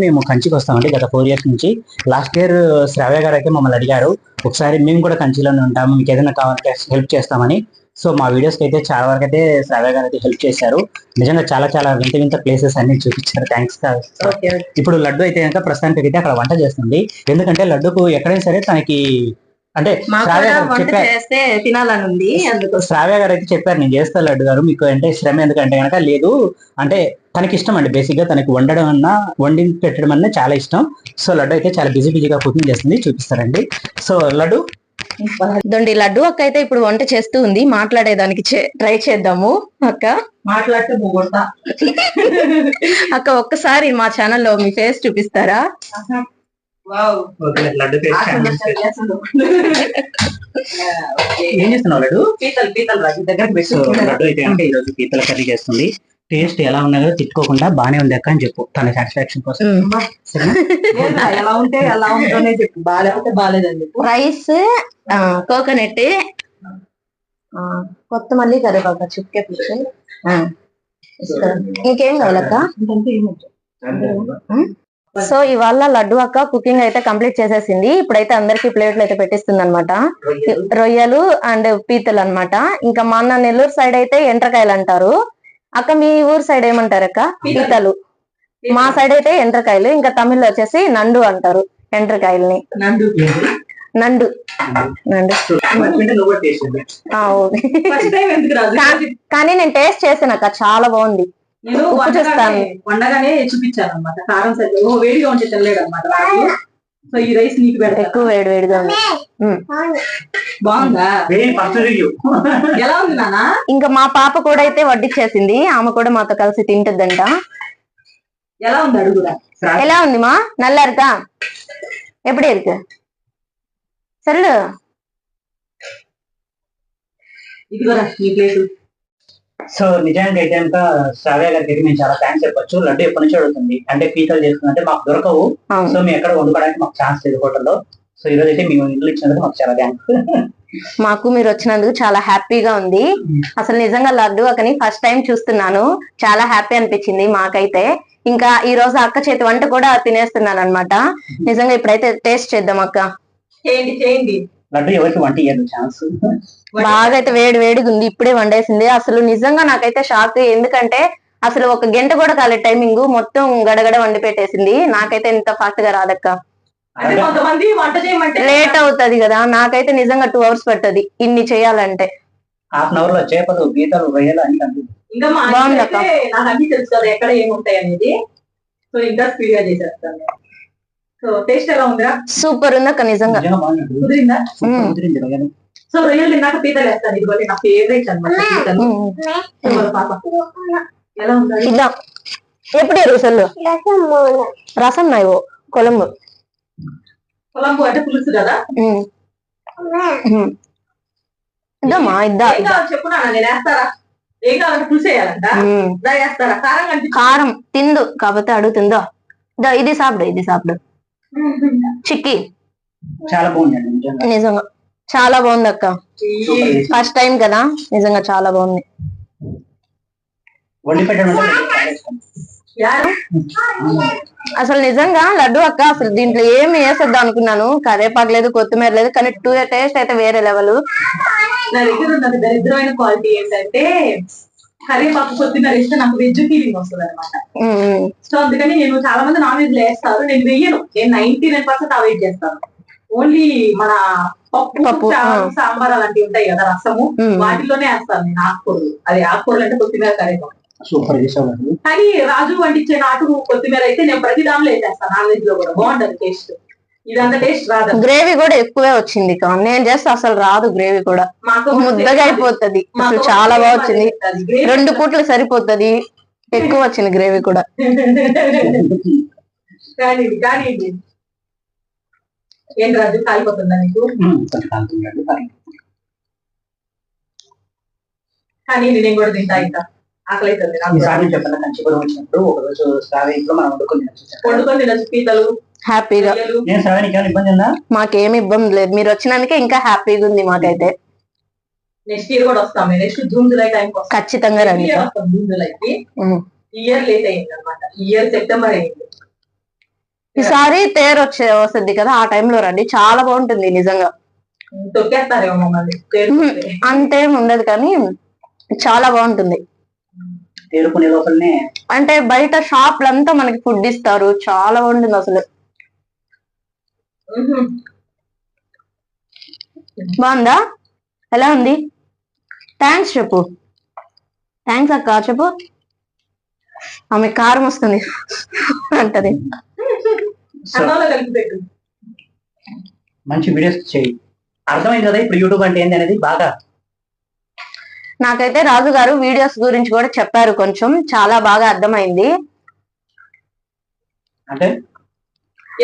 మేము కంచికి వస్తామండి గత ఫోర్ ఇయర్స్ నుంచి. లాస్ట్ ఇయర్ శ్రావ్య గారు అయితే మమ్మల్ని అడిగారు. ఒకసారి మేము కూడా కంచిలోనే ఉంటాము. మీకు ఏదైనా కావాలంటే హెల్ప్ చేస్తామని. సో మా వీడియోస్కి అయితే చాలా వరకు అయితే శ్రావ్య గారు అయితే హెల్ప్ చేశారు. నిజంగా చాలా చాలా వింత వింత ప్లేసెస్ అన్ని చూపించారు. థ్యాంక్స్ ఓకే ఇప్పుడు లడ్డు అయితే కనుక ప్రస్తుతానికి అయితే అక్కడ వంట చేస్తుంది. ఎందుకంటే లడ్డుకు ఎక్కడైనా సరే తనకి అంటే చేస్తే తినాలని ఉంది అందుకోసం. శ్రావ్య గారు అయితే చెప్పారు నేను చేస్తా లడ్డు గారు మీకు అంటే శ్రమ ఎందుకంటే కనుక లేదు. అంటే తనకి ఇష్టం అండి బేసిక్గా తనకి వండడం అన్నా వండి పెట్టడం అన్నా చాలా ఇష్టం. సో లడ్డు అయితే చాలా బిజీ బిజీగా కుకింగ్ చేస్తుంది చూపిస్తారండి. సో లడ్డు. దొండి లడ్డు అక్క అయితే ఇప్పుడు వంట చేస్తూ ఉంది. మాట్లాడేదానికి ట్రై చేద్దాము అక్క. మాట్లాడితే అక్క ఒక్కసారి మా ఛానల్లో మీ ఫేస్ చూపిస్తారా? లడ్డు ఏం చేస్తున్నావు లడ్డు? పీతలు పీతలు దగ్గర లడ్డు అయితే కనుక ఈ రోజు పీతల కర్రీ చేస్తుంది. టేస్ట్ ఎలా ఉన్నదో తిట్టుకోకుండా బానే ఉంది అక్క అని చెప్పు. తన సాటిస్ఫాక్షన్ కోసం? ఎలా ఉంటే ఎలా ఉంటుందనే చెప్పు. బాగాలేకపోతే బాగాలేదని చెప్పు. రైస్ కోకోనట్ కొత్తమల్లి కరివేపాకు చుక్కే పిచ్చి ఇంకేం కావాలక్క? సో ఇవాళ లడ్డు అక్క కుకింగ్ అయితే కంప్లీట్ చేసేసింది. ఇప్పుడైతే అందరికి ప్లేట్లు అయితే పెట్టిస్తుంది అనమాట రొయ్యలు అండ్ పీతలు అన్నమాట. ఇంకా మా అన్న నెల్లూరు సైడ్ అయితే ఎండ్రకాయలు అంటారు. అక్క మీ ఊరు సైడ్ ఏమంటారు అక్క? పీతలు. మా సైడ్ అయితే ఎండ్రకాయలు. ఇంకా తమిళ్ వచ్చేసి నండు అంటారు ఎండ్రకాయల్ని. నందు నండు. నండు. కానీ నేను టేస్ట్ చేసాను అక్క. చాలా బాగుంది. నేను ఉప్పు వండగానే చూస్తాను. వండగానే చూపించాను అనమాట కారం సరిగ్గా ఓ వేడిగా ఉంటే తినలేడు అనమాట రాజు సో ఈ రైస్ నీకు పెడతా ఎక్కువ వేడి వేడిగా ఉంది ఉమ్. బాగుందా Very first review. ఎలా ఉంది నాన్న ఇంకా మా పాప కూడా అయితే వడ్డిచ్చేసింది ఆమె కూడా మాతో కలిసి తింటుందంట ఎలా ఉంది అడుగురా ఎలా ఉంది మా நல்லா இருக்கா எப்படி இருக்கு சொல்லு ఇదిగోరా నీ ప్లేట్ సో నిజానికి అయితే కనుక శ్రావ్య గారికి అయితే మేము చాలా థ్యాంక్స్ చెప్పొచ్చు. లడ్డు ఎప్పటి నుంచి అడుగుతుంది. అంటే పీతలు చేసుకుందంటే మాకు దొరకవు. సో మేము ఎక్కడ వండుకోవడానికి మాకు ఛాన్స్ లేదు హోటల్లో. సో ఈ రోజు అయితే మేము ఇంట్లో ఇచ్చినందుకు మాకు చాలా థ్యాంక్స్ మాకు మీరు వచ్చినందుకు చాలా హ్యాపీగా ఉంది. అసలు నిజంగా లడ్డు అక్కని ఫస్ట్ టైం చూస్తున్నాను. చాలా హ్యాపీ అనిపించింది మాకైతే. ఇంకా ఈ రోజు అక్క చేతి వంట కూడా తినేస్తున్నాను అనమాట నిజంగా ఇప్పుడైతే టేస్ట్ చేద్దాం అక్క. చేయండి చేయండి. లడ్డు ఎవరికి వంట ఇయ్యదు ఛాన్స్. బాగా అయితే వేడి వేడిగా ఉంది ఇప్పుడే వండేసింది. అసలు నిజంగా నాకైతే షాక్ ఎందుకంటే అసలు ఒక గంట కూడా కాలేదు టైమింగ్ మొత్తం గడగడ వండి పెట్టేసింది నాకైతే ఇంత ఫాస్ట్గా రాదక్క. అంటే కొంతమంది వంట చేయమంటే లేట్ అవుతది కదా నాకైతే నిజంగా టూ అవర్స్ పట్టది ఇన్ని చేయాలంటే. హాఫ్ అన్ అవర్లో చేపలు గీతలు రొయ్యలు అన్ని కలిపి. ఇంకా మా బాగుంది ఇంట్లో అయితే నాకు అన్ని తెలుసు కదా ఎక్కడ ఏముంటాయి అనేది. సో ఇంకా స్పీడ్గా చేసేస్తాను. సో టేస్ట్ ఎలా సూపర్ ఉందా నిజంగా. సో రొయ్యలు తిన్నాక పీతలు వేస్తాను. నా ఫేవరెట్ అనమాట ఎలా ఉంది? ఇద్దాం ఎప్పుడు రసలు? రసం నాయో కొలంబు కొలంబు అంటే పులుసు కదా? ఇద్దామా ఇద్దా చెప్పున్నా నేను వేస్తారా? ఏం కావాలంటే పులుసు వేయాలంటా. వేస్తారా? కారం కారం తిందు. కాకపోతే అడుగుతుందో ఇది సాப்பிడు ఇది సాப்பிడు చిక్కి. చాలా బాగుందండి నిజంగా. చాలా బాగుంది అక్క. ఫస్ట్ టైం కదా? నిజంగా చాలా బాగుంది. అసలు నిజంగా లడ్డు అక్క అసలు దీంట్లో ఏమి వేసేద్దాం అనుకున్నాను. కరేపాకు లేదు కొత్తిమీర లేదు కానీ టూ టేస్ట్ అయితే వేరే లెవెల్. నా దగ్గర ఉన్న దరిద్రమైన క్వాలిటీ ఏంటంటే కరివేపాకు కొత్తిమీర ఇస్తే నాకు వెజ్ ఫీలింగ్ వస్తుంది అనమాట సో అందుకని నేను చాలా మంది నాన్ వెజ్ వేస్తారు నేను వెయ్యను. నేను నైన్టీ నైన్ పర్సెంట్ అవాయిడ్ చేస్తాను. ఓన్లీ మన పప్పు. సాంబార్ అలాంటివి ఉంటాయి కదా రసము. వాటిలోనే వేస్తాను నేను ఆకుకూరలు. అది ఆకుకూరలు అంటే కొత్తిమీర కరివేపాకు సూపర్. కానీ రాజు వండించే నాటు కొత్తిమీర అయితే నేను ప్రతి దానిలో వేసేస్తాను. నాన్ వెజ్లో కూడా. బాగుంటది టేస్ట్. ఇదంతా టేస్ట్ రాదు. గ్రేవీ కూడా ఎక్కువే వచ్చింది నేను చేస్తే అసలు రాదు గ్రేవీ కూడా. మాకు ముద్దగా అయిపోతుంది. అసలు చాలా బాగా వచ్చింది. రెండు పూట్లు సరిపోతది. ఎక్కువ వచ్చింది గ్రేవీ కూడా. కానీ కానీ ఏం కాలిపోతుందా నీకు? కొంచెం. కానీ నేను కూడా తింటా ఇంకా ఆకలి అవుతుంది నాకు కూడా. నేను చెప్పాను కంచిపురం వచ్చినప్పుడు ఒక రోజు శ్రావ్య ఇంట్లో మనం వండుకొని. వండుకొని తినచ్చు పీతలు. హ్యాపీగా. ఏమైనా ఇబ్బంది ఉందా? మాకేమి ఇబ్బంది లేదు. మీరు వచ్చినందుకే ఇంకా హ్యాపీగా ఉంది మాకైతే. నెక్స్ట్ ఇయర్ కూడా వస్తాం నెక్స్ట్ జూన్ జూలై టైం ఖచ్చితంగా రండి జూన్. ఈ ఇయర్ లేట్ అయింది అనమాట ఇయర్ సెప్టెంబర్ అయింది. ఈసారి తేరు వచ్చే వస్తుంది కదా ఆ టైంలో రండి. చాలా బాగుంటుంది నిజంగా. అంతేం ఉండదు కానీ చాలా బాగుంటుంది. అంటే బయట షాప్లంతా మనకి ఫుడ్ ఇస్తారు. చాలా బాగుంటుంది అసలు. బాగుందా? ఎలా ఉంది? థ్యాంక్స్ చెప్పు. థ్యాంక్స్ అక్క చెప్పు. ఆమె కారం వస్తుంది. అంటది. సో అన్నంలో కలిపి పెట్టు. మంచి వీడియోస్ చేయి. అర్థమైంది కదా ఇప్పుడు యూట్యూబ్ అంటే ఏంది అనేది? బాగా. నాకైతే రాజు గారు వీడియోస్ గురించి కూడా చెప్పారు కొంచెం. చాలా బాగా అర్థమైంది. అంటే?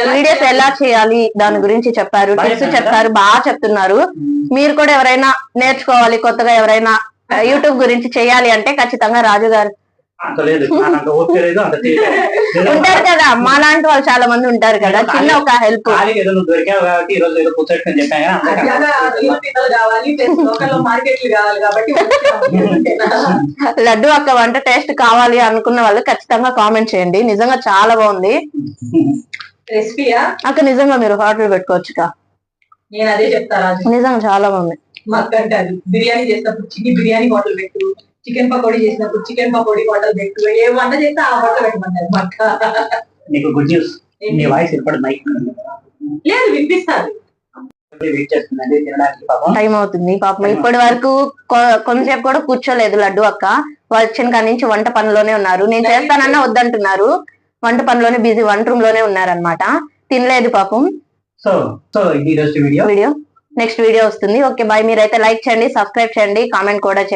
వీడియోస్ ఎలా చేయాలి? దాని గురించి చెప్పారు టిప్స్ చెప్పారా? బాగా చెప్తున్నారు. మీరు కూడా ఎవరైనా నేర్చుకోవాలి కొత్తగా ఎవరైనా యూట్యూబ్ గురించి చేయాలి అంటే ఖచ్చితంగా రాజు గారు ఉంటారు కదా మా లాంటి వాళ్ళు చాలా మంది ఉంటారు కదా చిన్న ఒక హెల్ప్ దొరికావు కాబట్టి ఈ రోజు ఏదో కూర్చోట్టుకొని చెప్పాను. లడ్డు అక్క వంట టేస్ట్ కావాలి అనుకున్న వాళ్ళు ఖచ్చితంగా కామెంట్ చేయండి. నిజంగా చాలా బాగుంది. రెసిపీయా? అక్క నిజంగా మీరు హోటల్ పెట్టుకోవచ్చు కా నేను అదే చెప్తా రాజు. నిజంగా చాలా బాగుంది. మా అక్క అంటారు బిర్యానీ చేసినప్పుడు చికెన్ బిర్యానీ హోటల్ పెట్టు చికెన్ పకోడీ చేసినప్పుడు చికెన్ పకోడీ హోటల్ పెట్టు ఏ వంట చేస్తే ఆ హోటల్ మా నీకు గుడ్ న్యూస్ నీ వాయిస్ ఇప్పుడు మైక్ లేదు పాపం. టైం అవుతుంది పాపం. ఇప్పటి వరకు కొంతసేపు కూడా కూర్చోలేదు లడ్డు అక్క. వాళ్ళు వచ్చిన కాడి నుంచి వంట పనిలోనే ఉన్నారు. నేను చేస్తానన్నా వద్దంటున్నారు. వంట పనిలోనే బిజీ వంట రూమ్లోనే ఉన్నారనమాట తినలేదు పాపం. సో ఇది వీడియో. వీడియో. నెక్స్ట్ వీడియో వస్తుంది. Okay bye. మీరైతే లైక్ చేయండి సబ్స్క్రైబ్ చేయండి కామెంట్ కూడా చేయండి.